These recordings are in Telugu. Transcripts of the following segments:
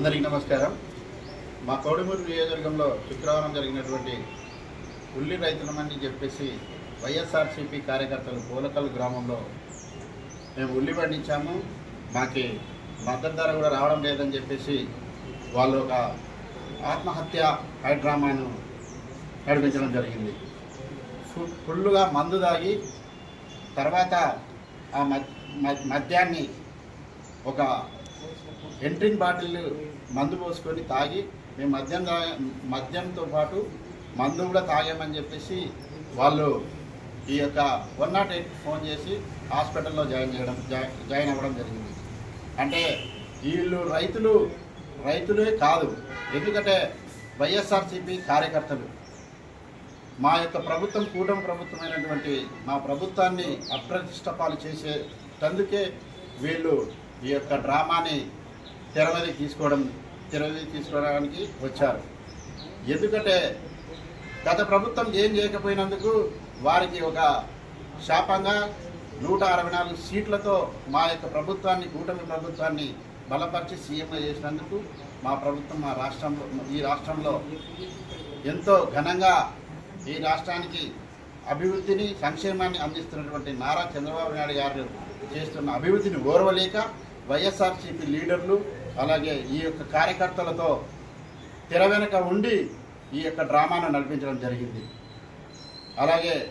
అందరికీ నమస్కారం. మా కోడిమూరు నియోజకవర్గంలో శుక్రవారం జరిగినటువంటి ఉల్లి రైతులమని చెప్పేసి వైఎస్ఆర్సీపీ కార్యకర్తలు పూలకల్ గ్రామంలో మేము ఉల్లి పండించాము. మాకి మద్దతు ధర కూడా రావడం లేదని చెప్పేసి వాళ్ళు ఒక ఆత్మహత్య హైడ్రామాను నడిపించడం జరిగింది. ఫుల్లుగా మందు తాగి తర్వాత ఆ మద్యాన్ని ఒక ఎంట్రింగ్ బాటిల్ మందు పోసుకొని తాగి మేము మద్యం మద్యంతో పాటు మందు కూడా తాగామని చెప్పేసి వాళ్ళు ఈ యొక్క వన్ నాట్ ఎయిట్ ఫోన్ చేసి హాస్పిటల్లో జాయిన్ చేయడం జాయిన్ అవ్వడం జరిగింది. అంటే వీళ్ళు రైతులు రైతులే కాదు ఎందుకంటే వైఎస్ఆర్సీపీ కార్యకర్తలు. మా యొక్క ప్రభుత్వం కూటమి ప్రభుత్వమైనటువంటి మా ప్రభుత్వాన్ని అప్రతిష్టపాలు చేసేటందుకే వీళ్ళు ఈ యొక్క డ్రామాని తెర తీసుకోవడం తెర తీసుకోవడానికి వచ్చారు. ఎందుకంటే గత ప్రభుత్వం ఏం చేయకపోయినందుకు వారికి ఒక శాపంగా నూట అరవై నాలుగు సీట్లతో మా యొక్క ప్రభుత్వాన్ని కూటమి ప్రభుత్వాన్ని బలపరిచి సీఎంగా చేసినందుకు మా ప్రభుత్వం మా రాష్ట్రంలో ఈ రాష్ట్రంలో ఎంతో ఘనంగా ఈ రాష్ట్రానికి అభివృద్ధిని సంక్షేమాన్ని అందిస్తున్నటువంటి నారా చంద్రబాబు నాయుడు గారు చేస్తున్న అభివృద్ధిని ఓర్వలేక వైఎస్ఆర్సీపీ లీడర్లు అలాగే ఈ యొక్క కార్యకర్తలతో తెర వెనుక ఉండి ఈ యొక్క డ్రామాను నడిపించడం జరిగింది. అలాగే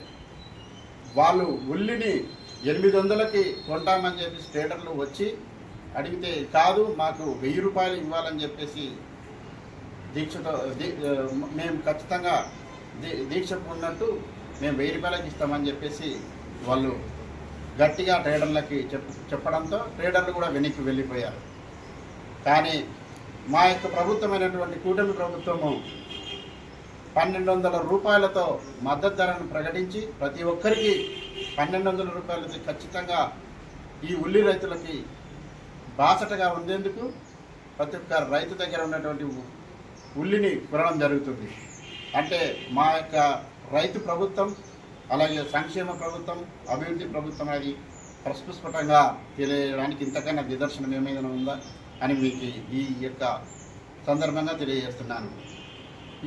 వాళ్ళు ఉల్లిని ఎనిమిది వందలకి కొంటామని చెప్పి స్టేటర్లు వచ్చి అడిగితే కాదు మాకు వెయ్యి రూపాయలు ఇవ్వాలని చెప్పేసి దీక్షతో దీ- మేము ఖచ్చితంగా దీ- దీక్ష ఉన్నట్టు మేము వెయ్యి రూపాయలకి ఇస్తామని చెప్పేసి వాళ్ళు గట్టిగా ట్రేడర్లకి చెప్ చెప్పడంతో ట్రేడర్లు కూడా వెనక్కి వెళ్ళిపోయారు. కానీ మా యొక్క ప్రభుత్వమైనటువంటి కూటమి ప్రభుత్వము పన్నెండు వందల రూపాయలతో మద్దతు ధరను ప్రకటించి ప్రతి ఒక్కరికి పన్నెండు వందల రూపాయలతో ఖచ్చితంగా ఈ ఉల్లి రైతులకి బాసటగా ఉండేందుకు ప్రతి ఒక్క రైతు దగ్గర ఉన్నటువంటి ఉల్లిని కొనడం జరుగుతుంది. అంటే మా యొక్క రైతు ప్రభుత్వం అలాగే సంక్షేమ ప్రభుత్వం అభివృద్ధి ప్రభుత్వం అది ప్రస్ఫుస్ఫుటంగా తెలియడానికి ఇంతకన్నా నిదర్శనం ఏమైనా ఉందా? అని మీకు ఈ యొక్క సందర్భంగా తెలియజేస్తున్నాను.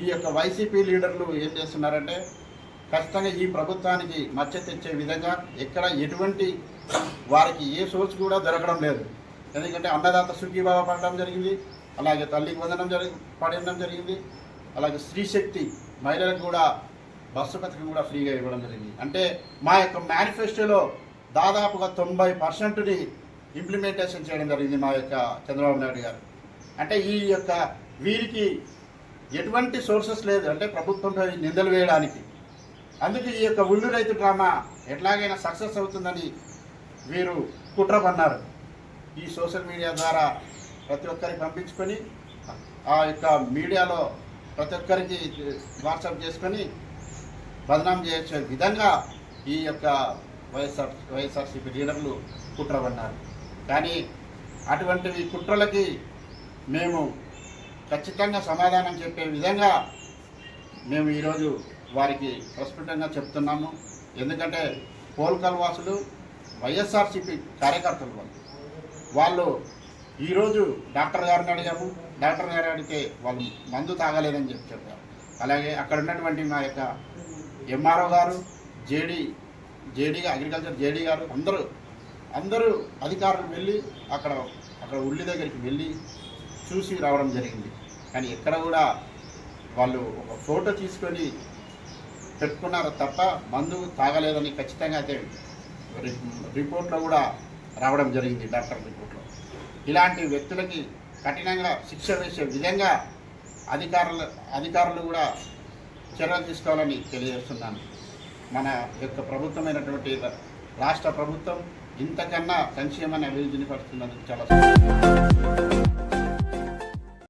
ఈ యొక్క వైసీపీ లీడర్లు ఏం చేస్తున్నారంటే ఖచ్చితంగా ఈ ప్రభుత్వానికి మచ్చ తెచ్చే విధంగా ఎక్కడ ఎటువంటి వారికి ఏ సోర్స్ కూడా దొరకడం లేదు. ఎందుకంటే అన్నదాత సుఖీభావ పడడం జరిగింది అలాగే తల్లికి వందనం జరిగి పడడం జరిగింది అలాగే స్త్రీశక్తి మహిళలకు కూడా బస్సు పథకం కూడా ఫ్రీగా ఇవ్వడం జరిగింది. అంటే మా యొక్క మేనిఫెస్టోలో దాదాపుగా తొంభై పర్సెంట్ని ఇంప్లిమెంటేషన్ చేయడం జరిగింది మా యొక్క చంద్రబాబు నాయుడు గారు. అంటే ఈ యొక్క వీరికి ఎటువంటి సోర్సెస్ లేదు. అంటే ప్రభుత్వంపై నిందలు వేయడానికి. అందుకే ఈ యొక్క ఉల్లు రైతు డ్రామా ఎట్లాగైనా సక్సెస్ అవుతుందని వీరు కుట్ర పన్నారు. ఈ సోషల్ మీడియా ద్వారా ప్రతి ఒక్కరికి పంపించుకొని ఆ యొక్క మీడియాలో ప్రతి ఒక్కరికి వాట్సాప్ చేసుకొని బదనాం చేసే విధంగా ఈ యొక్క వైఎస్ఆర్ వైఎస్ఆర్సీపీ లీడర్లు కుట్ర పన్నారు. కానీ అటువంటివి కుట్రలకి మేము ఖచ్చితంగా సమాధానం చెప్పే విధంగా మేము ఈరోజు వారికి ప్రస్ఫుటంగా చెప్తున్నాము. ఎందుకంటే పోల్కల్ వాసులు వైఎస్ఆర్సీపీ కార్యకర్తలు వాళ్ళు. వాళ్ళు ఈరోజు డాక్టర్ గారిని అడిగాము. డాక్టర్ గారు అడిగితే వాళ్ళు మందు తాగలేదని చెప్పి చెప్పారు. అలాగే అక్కడ ఉన్నటువంటి మా యొక్క ఎంఆర్ఓ గారు జేడీ జేడీ అగ్రికల్చర్ జేడీ గారు అందరూ అందరూ అధికారులు వెళ్ళి అక్కడ అక్కడ ఉల్లి దగ్గరికి వెళ్ళి చూసి రావడం జరిగింది. కానీ ఎక్కడ కూడా వాళ్ళు ఒక ఫోటో తీసుకొని పెట్టుకున్నారు తప్ప మందు తాగలేదని ఖచ్చితంగా అయితే రి- రిపోర్ట్లో కూడా రావడం జరిగింది డాక్టర్ రిపోర్ట్లో. ఇలాంటి వ్యక్తులకి కఠినంగా శిక్ష వేసే విధంగా అధికారులు అధికారులు కూడా చర్యలు తీసుకోవాలని తెలియజేస్తున్నాను. మన యొక్క ప్రభుత్వమైనటువంటి రాష్ట్ర ప్రభుత్వం ఇంతకన్నా సంక్షేమాన్ని అభివృద్ధిని పడుతుందని చాలా